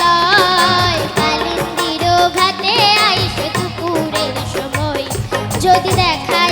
লয় কালিন্দির ঘাটে আইসে দুপুরের সময়। যদি দেখা